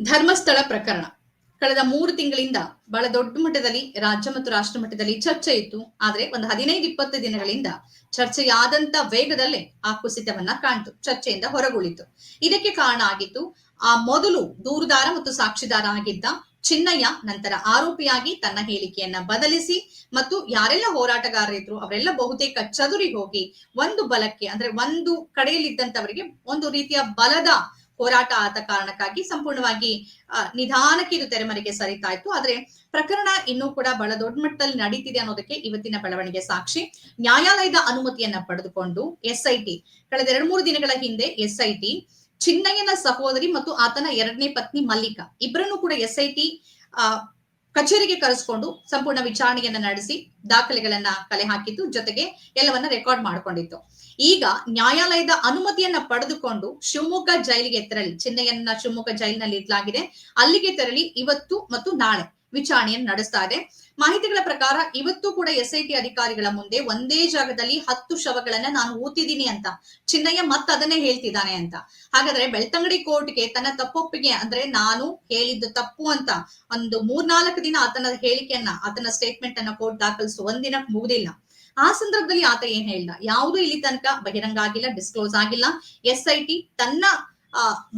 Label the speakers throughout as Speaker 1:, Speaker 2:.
Speaker 1: ಧರ್ಮಸ್ಥಳ ಪ್ರಕರಣ. ಕಳೆದ ಮೂರು ತಿಂಗಳಿಂದ ಬಹಳ ದೊಡ್ಡ ಮಟ್ಟದಲ್ಲಿ ರಾಜ್ಯ ಮತ್ತು ರಾಷ್ಟ್ರ ಮಟ್ಟದಲ್ಲಿ ಚರ್ಚೆ ಇತ್ತು. ಆದ್ರೆ ಒಂದು ಹದಿನೈದು ಇಪ್ಪತ್ತು ದಿನಗಳಿಂದ ಚರ್ಚೆಯಾದಂತ ವೇಗದಲ್ಲೇ ಆ ಕುಸಿತವನ್ನ ಕಾಣ್ತು, ಚರ್ಚೆಯಿಂದ ಹೊರಗುಳಿತು. ಇದಕ್ಕೆ ಕಾರಣ ಆಗಿತ್ತು ಆ ಮೊದಲು ದೂರುದಾರ ಮತ್ತು ಸಾಕ್ಷಿದಾರ ಆಗಿದ್ದ ಚಿನ್ನಯ್ಯ ನಂತರ ಆರೋಪಿಯಾಗಿ ತನ್ನ ಹೇಳಿಕೆಯನ್ನ ಬದಲಿಸಿ ಮತ್ತು ಯಾರೆಲ್ಲ ಹೋರಾಟಗಾರರಿದ್ರು ಅವರೆಲ್ಲ ಬಹುತೇಕ ಚದುರಿ ಹೋಗಿ ಒಂದು ಬಲಕ್ಕೆ, ಅಂದ್ರೆ ಒಂದು ಕಡೆಯಲ್ಲಿದ್ದಂತವರಿಗೆ ಒಂದು ರೀತಿಯ ಬಲದ ಹೋರಾಟ ಆದ ಕಾರಣಕ್ಕಾಗಿ ಸಂಪೂರ್ಣವಾಗಿ ನಿಧಾನಕ್ಕೆ ಇದು ತೆರೆಮರೆಗೆ ಸರಿತಾ ಇತ್ತು ಆದ್ರೆ ಪ್ರಕರಣ ಇನ್ನೂ ಕೂಡ ಬಹಳ ದೊಡ್ಡ ಮಟ್ಟದಲ್ಲಿ ನಡೀತಿದೆ ಅನ್ನೋದಕ್ಕೆ ಇವತ್ತಿನ ಬೆಳವಣಿಗೆ ಸಾಕ್ಷಿ. ನ್ಯಾಯಾಲಯದ ಅನುಮತಿಯನ್ನ ಪಡೆದುಕೊಂಡು ಎಸ್ಐಟಿ, ಕಳೆದ ಎರಡು ಮೂರು ದಿನಗಳ ಹಿಂದೆ ಎಸ್ಐಟಿ, ಚಿನ್ನಯ್ಯನ ಸಹೋದರಿ ಮತ್ತು ಆತನ ಎರಡನೇ ಪತ್ನಿ ಮಲ್ಲಿಕಾ ಇಬ್ಬರನ್ನು ಕೂಡ ಎಸ್ಐಟಿ ಕಚೇರಿಗೆ ಕರೆಸ್ಕೊಂಡು ಸಂಪೂರ್ಣ ವಿಚಾರಣೆಯನ್ನ ನಡೆಸಿ ದಾಖಲೆಗಳನ್ನ ಕಲೆ ಹಾಕಿತ್ತು ಜೊತೆಗೆ ಎಲ್ಲವನ್ನ ರೆಕಾರ್ಡ್ ಮಾಡ್ಕೊಂಡಿತ್ತು. ಈಗ ನ್ಯಾಯಾಲಯದ ಅನುಮತಿಯನ್ನ ಪಡೆದುಕೊಂಡು ಶಿವಮೊಗ್ಗ ಜೈಲಿಗೆ ತೆರಳಿ, ಚಿನ್ನೆಯನ್ನ ಶಿವಮೊಗ್ಗ ಜೈಲಿನಲ್ಲಿ ಇಡ್ಲಾಗಿದೆ. ಅಲ್ಲಿಗೆ ತೆರಳಿ ಇವತ್ತು ಮತ್ತು ನಾಳೆ. ವಿಚಾರಣೆಯನ್ನು ನಡೆಸ್ತಾ ಇದೆ. ಮಾಹಿತಿಗಳ ಪ್ರಕಾರ ಇವತ್ತು ಕೂಡ ಎಸ್ಐಟಿ ಅಧಿಕಾರಿಗಳ ಮುಂದೆ ಒಂದೇ ಜಾಗದಲ್ಲಿ ಹತ್ತು ಶವಗಳನ್ನ ನಾನು ಊತಿದ್ದೀನಿ ಅಂತ, ಚಿನ್ನಯ್ಯ ಮತ್ತ ಅದನ್ನೇ ಹೇಳ್ತಿದ್ದಾನೆ ಅಂತ. ಹಾಗಾದ್ರೆ ಬೆಳ್ತಂಗಡಿ ಕೋರ್ಟ್ಗೆ ತನ್ನ ತಪ್ಪೊಪ್ಪಿಗೆ ಅಂದ್ರೆ ನಾನು ಹೇಳಿದ್ದು ತಪ್ಪು ಅಂತ ಒಂದು ಮೂರ್ನಾಲ್ಕು ದಿನ ಆತನ ಹೇಳಿಕೆಯನ್ನ, ಆತನ ಸ್ಟೇಟ್ಮೆಂಟ್ ಅನ್ನ ಕೋರ್ಟ್ ದಾಖಲಿಸುವ ಒಂದಿನ ಮುಗುದಿಲ್ಲ. ಆ ಸಂದರ್ಭದಲ್ಲಿ ಆತ ಏನ್ ಹೇಳ್ದ? ಯಾವುದು ಇಲ್ಲಿ ತನಕ ಬಹಿರಂಗ ಆಗಿಲ್ಲ, ಡಿಸ್ಕ್ಲೋಸ್ ಆಗಿಲ್ಲ. ಎಸ್ ಐ ತನ್ನ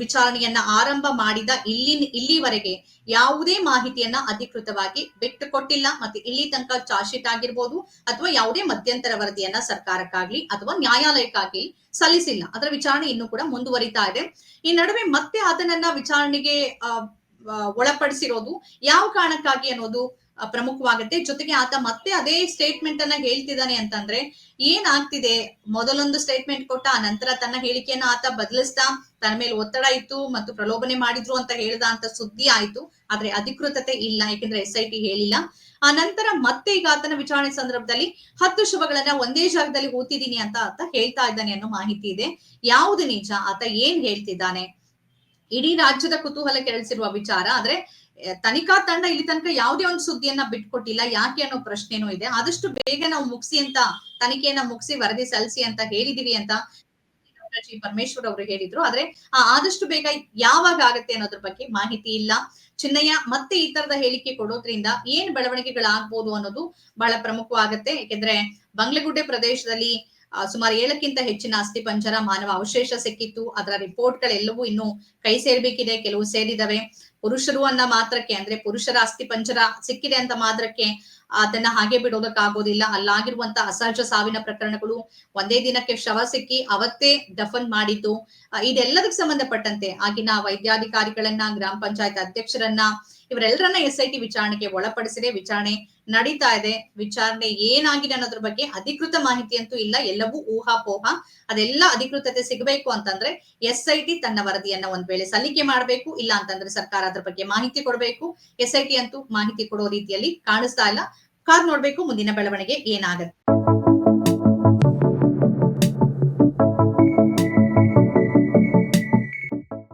Speaker 1: ವಿಚಾರಣೆಯನ್ನ ಆರಂಭ ಮಾಡಿದ ಇಲ್ಲಿ ಇಲ್ಲಿವರೆಗೆ ಯಾವುದೇ ಮಾಹಿತಿಯನ್ನ ಅಧಿಕೃತವಾಗಿ ಬಿಟ್ಟು ಕೊಟ್ಟಿಲ್ಲ ಮತ್ತೆ ಇಲ್ಲಿ ತನಕ ಚಾರ್ಜ್ ಶೀಟ್ ಆಗಿರ್ಬೋದು, ಅಥವಾ ಯಾವುದೇ ಮಧ್ಯಂತರ ವರದಿಯನ್ನ ಸರ್ಕಾರಕ್ಕಾಗ್ಲಿ ಅಥವಾ ನ್ಯಾಯಾಲಯಕ್ಕಾಗ್ಲಿ ಸಲ್ಲಿಸಿಲ್ಲ. ಅದರ ವಿಚಾರಣೆ ಇನ್ನೂ ಕೂಡ ಮುಂದುವರಿತಾ ಇದೆ. ಈ ನಡುವೆ ಮತ್ತೆ ಅದನ್ನ ವಿಚಾರಣೆಗೆ ಒಳಪಡಿಸಿರೋದು ಯಾವ ಕಾರಣಕ್ಕಾಗಿ ಅನ್ನೋದು ಪ್ರಮುಖವಾಗುತ್ತೆ. ಜೊತೆಗೆ ಆತ ಮತ್ತೆ ಅದೇ ಸ್ಟೇಟ್ಮೆಂಟ್ ಅನ್ನ ಹೇಳ್ತಿದ್ದಾನೆ ಅಂತಂದ್ರೆ, ಏನಾಗ್ತಿದೆ? ಮೊದಲೊಂದು ಸ್ಟೇಟ್ಮೆಂಟ್ ಕೊಟ್ಟ, ಆ ನಂತರ ತನ್ನ ಹೇಳಿಕೆಯನ್ನ ಆತ ಬದಲಿಸ್ತಾ, ತನ್ನ ಮೇಲೆ ಒತ್ತಡ ಇತ್ತು ಮತ್ತು ಪ್ರಲೋಭನೆ ಮಾಡಿದ್ರು ಅಂತ ಹೇಳ್ದ ಅಂತ ಸುದ್ದಿ ಆಯ್ತು. ಆದ್ರೆ ಅಧಿಕೃತತೆ ಇಲ್ಲ ಯಾಕೆಂದ್ರೆ ಎಸ್ ಐ ಟಿ ಹೇಳಿಲ್ಲ. ಆ ನಂತರ ಮತ್ತೆ ಈಗ ಆತನ ವಿಚಾರಣೆ ಸಂದರ್ಭದಲ್ಲಿ, ಹತ್ತು ಶುಭಗಳನ್ನ ಒಂದೇ ಜಾಗದಲ್ಲಿ ಹೂತಿದ್ದೀನಿ ಅಂತ ಆತ ಹೇಳ್ತಾ ಇದ್ದಾನೆ ಅನ್ನೋ ಮಾಹಿತಿ ಇದೆ. ಯಾವುದು ನಿಜ? ಆತ ಏನ್ ಹೇಳ್ತಿದ್ದಾನೆ? ಇಡೀ ರಾಜ್ಯದ ಕುತೂಹಲ ಕೆರಳಿಸಿರುವ ವಿಚಾರ. ಆದ್ರೆ ತನಿಖಾ ತಂಡ ಇಲ್ಲಿ ತನಕ ಯಾವುದೇ ಒಂದು ಸುದ್ದಿಯನ್ನ ಬಿಟ್ಕೊಟ್ಟಿಲ್ಲ. ಯಾಕೆ ಅನ್ನೋ ಪ್ರಶ್ನೆನೂ ಇದೆ. ಆದಷ್ಟು ಬೇಗ ನಾವು ಮುಗಿಸಿ ಅಂತ, ತನಿಖೆಯನ್ನ ಮುಗಿಸಿ ವರದಿ ಸಲ್ಲಿಸಿ ಅಂತ ಹೇಳಿದೀವಿ ಅಂತ ಜಿ ಪರಮೇಶ್ವರ್ ಅವರು ಹೇಳಿದ್ರು. ಆದ್ರೆ ಆದಷ್ಟು ಬೇಗ ಯಾವಾಗ ಆಗತ್ತೆ ಅನ್ನೋದ್ರ ಬಗ್ಗೆ ಮಾಹಿತಿ ಇಲ್ಲ. ಚಿನ್ನಯ್ಯ, ಮತ್ತೆ ಈ ತರದ ಹೇಳಿಕೆ ಕೊಡೋದ್ರಿಂದ ಏನ್ ಬೆಳವಣಿಗೆಗಳಾಗ್ಬೋದು ಅನ್ನೋದು ಬಹಳ ಪ್ರಮುಖವಾಗತ್ತೆ. ಯಾಕೆಂದ್ರೆ, ಬಂಗ್ಲೆಗುಡ್ಡೆ ಪ್ರದೇಶದಲ್ಲಿ ಸುಮಾರು ಏಳಕ್ಕಿಂತ ಹೆಚ್ಚಿನ ಅಸ್ಥಿ ಪಂಜರ ಮಾನವ ಅವಶೇಷ ಸಿಕ್ಕಿತ್ತು. ಅದರ ರಿಪೋರ್ಟ್ ಗಳೆಲ್ಲವೂ ಇನ್ನು ಕೈ ಸೇರ್ಬೇಕಿದೆ. ಕೆಲವು ಸೇರಿದವೆ. ಪುರುಷರು ಅನ್ನ ಮಾತ್ರಕ್ಕೆ ಅಂದ್ರೆ ಪುರುಷರ ಅಸ್ಥಿ ಪಂಚರ ಸಿಕ್ಕಿದೆ ಅಂತ ಮಾತ್ರಕ್ಕೆ ಅದನ್ನ ಹಾಗೆ ಬಿಡೋದಕ್ಕಾಗೋದಿಲ್ಲ. ಅಲ್ಲಾಗಿರುವಂತ ಅಸಹಜ ಸಾವಿನ ಪ್ರಕರಣಗಳು ಒಂದೇ ದಿನಕ್ಕೆ ಶವ ಸಿಕ್ಕಿ ಅವತ್ತೇ ದಫನ್ ಮಾಡಿದ್ದು. ಇದೆಲ್ಲದಕ್ಕೆ ಸಂಬಂಧಪಟ್ಟಂತೆ ಆಗಿನ ವೈದ್ಯಾಧಿಕಾರಿಗಳನ್ನ, ಗ್ರಾಮ ಪಂಚಾಯತ್ ಅಧ್ಯಕ್ಷರನ್ನ, ಇವರೆಲ್ಲರನ್ನ ಎಸ್ ಐ ಟಿ ವಿಚಾರಣೆಗೆ ಒಳಪಡಿಸಿದೆ ವಿಚಾರಣೆ ನಡೀತಾ ಇದೆ. ವಿಚಾರಣೆ ಏನಾಗಿದೆ ಅನ್ನೋದ್ರ ಬಗ್ಗೆ ಅಧಿಕೃತ ಮಾಹಿತಿ ಅಂತೂ ಇಲ್ಲ. ಎಲ್ಲವೂ ಊಹಾಪೋಹ. ಅದೆಲ್ಲ ಅಧಿಕೃತತೆ ಸಿಗಬೇಕು ಅಂತಂದ್ರೆ ಎಸ್ ಐ ಟಿ ತನ್ನ ವರದಿಯನ್ನ ಒಂದ್ ವೇಳೆ ಸಲ್ಲಿಕೆ ಮಾಡಬೇಕು, ಇಲ್ಲ ಅಂತಂದ್ರೆ ಸರ್ಕಾರ ಅದ್ರ ಬಗ್ಗೆ ಮಾಹಿತಿ ಕೊಡಬೇಕು. ಎಸ್ ಐ ಟಿ ಅಂತೂ ಮಾಹಿತಿ ಕೊಡೋ ರೀತಿಯಲ್ಲಿ ಕಾಣಿಸ್ತಾ ಇಲ್ಲ. ಕಾರ್ ನೋಡ್ಬೇಕು, ಮುಂದಿನ ಬೆಳವಣಿಗೆ ಏನಾಗತ್ತೆ?